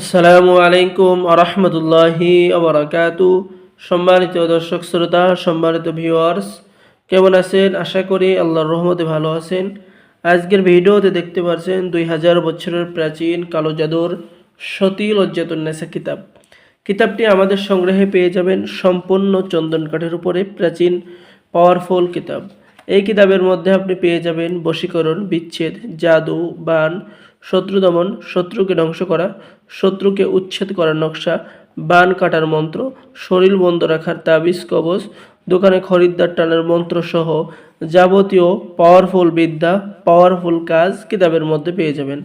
আসসালামু আলাইকুম আরহামতুল্লাহি আবরাকাতু সম্মানিত দর্শক শ্রোতা, সম্মানিত ভিউয়ার্স কেমন আছেন? আশা করি আল্লাহর রহমতে ভালো আছেন। আজকের ভিডিওতে দেখতে পাচ্ছেন দুই হাজার বছরের প্রাচীন কালো জাদুর সতী লজ্জাতুন্নেসা কিতাব। কিতাবটি আমাদের সংগ্রহে পেয়ে যাবেন সম্পূর্ণ চন্দন কাঠের উপরে প্রাচীন পাওয়ারফুল কিতাব। এই কিতাবের মধ্যে আপনি পেয়ে যাবেন বশীকরণ, বিচ্ছেদ, জাদু, বান, শত্রু দমন, শত্রুকে ধ্বংস করা, শত্রুকে উচ্ছেদ করার নকশা, বান কাটার মন্ত্র, শরীর বন্ধ রাখার তাবিজ কবচ দোকানে খরিদ্দার টানার মন্ত্র সহ যাবতীয় পাওয়ারফুল বিদ্যা পাওয়ারফুল কাজ কিতাবের মধ্যে পেয়ে যাবেন।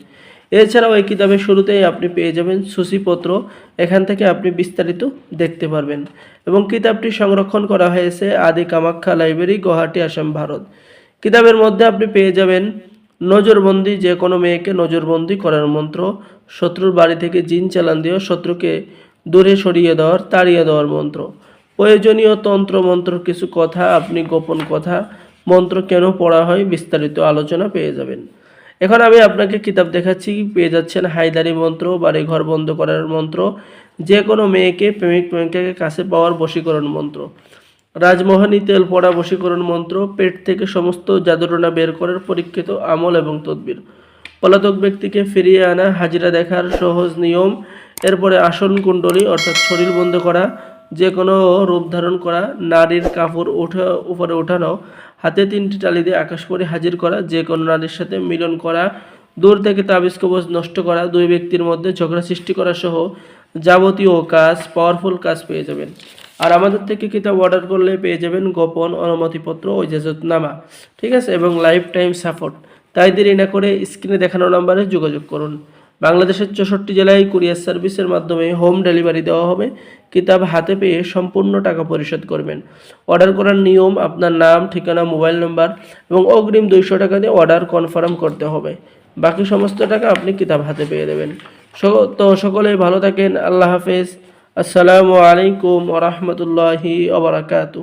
এছাড়াও এই কিতাবের শুরুতেই আপনি পেয়ে যাবেন সূচিপত্র। এখান থেকে আপনি বিস্তারিত দেখতে পারবেন। এবং কিতাবটি সংরক্ষণ করা হয়েছে আদি কামাখ্যা লাইব্রেরি, গুয়াহাটি, আসাম, ভারত। কিতাবের মধ্যে আপনি পেয়ে যাবেন নজরবন্দি, যে কোনো মেয়েকে নজরবন্দি করার মন্ত্র, শত্রুর বাড়ি থেকে জিন চালান দিয়ে শত্রুকে দূরে সরিয়ে দেওয়ার, তাড়িয়ে দেওয়ার মন্ত্র। প্রয়োজনীয় তন্ত্র, মন্ত্র, কিছু কথা, আপনি গোপন কথা, মন্ত্র কেন পড়া হয় বিস্তারিত আলোচনা পেয়ে যাবেন। এখন আমি আপনাকে কিতাব দেখাচ্ছি, পেয়ে যাচ্ছেন হায়দারি মন্ত্র বাড়ি ঘর বন্ধ করার মন্ত্র যে কোনো মেয়েকে প্রেমিক প্রেমিকাকে কাছে পাওয়ার বশীকরণ মন্ত্র, রাজমোহনী তেল পড়া বশীকরণ মন্ত্র, পেট থেকে সমস্ত জাদুটনা বের করার পরীক্ষিত আমল এবং তদবির, পলাতক ব্যক্তিকে ফিরিয়ে আনা, হাজিরা দেখার সহজ নিয়ম, এরপরে আসন কুণ্ডলী অর্থাৎ শরীর বন্ধ করা যে কোনো রূপ ধারণ করা, নারীর কাপড় ওঠা উপরে ওঠানো হাতে তিনটি টালি দিয়ে আকাশ করে হাজির করা, যে কোনো নারীর সাথে মিলন করা, দূর থেকে তাবিজ কবজ নষ্ট করা, দুই ব্যক্তির মধ্যে ঝগড়া সৃষ্টি করা সহ যাবতীয় কাজ পাওয়ারফুল কাজ পেয়ে যাবেন। আর আমাদের থেকে কিতাব অর্ডার করলে পেয়ে যাবেন গোপন অনুমতিপত্র ও ইজাজতনামা, ঠিক আছে? এবং লাইফ টাইম সাপোর্ট তাই দেরি না করে স্ক্রিনে দেখানো নাম্বারে যোগাযোগ করুন। বাংলাদেশের চৌষট্টি জেলায় কুরিয়ার সার্ভিসের মাধ্যমে হোম ডেলিভারি দেওয়া হবে। কিতাব হাতে পেয়ে সম্পূর্ণ টাকা পরিশোধ করবেন। অর্ডার করার নিয়ম, আপনার নাম, ঠিকানা, মোবাইল নম্বর এবং অগ্রিম দুইশো টাকা দিয়ে অর্ডার কনফার্ম করতে হবে। বাকি সমস্ত টাকা আপনি কিতাব হাতে পেয়ে দেবেন। তো সকলেই ভালো থাকেন। আল্লাহ হাফেজ। আসসালামু আলাইকুম ওরহমতুল্লাহি ওবরাকাতু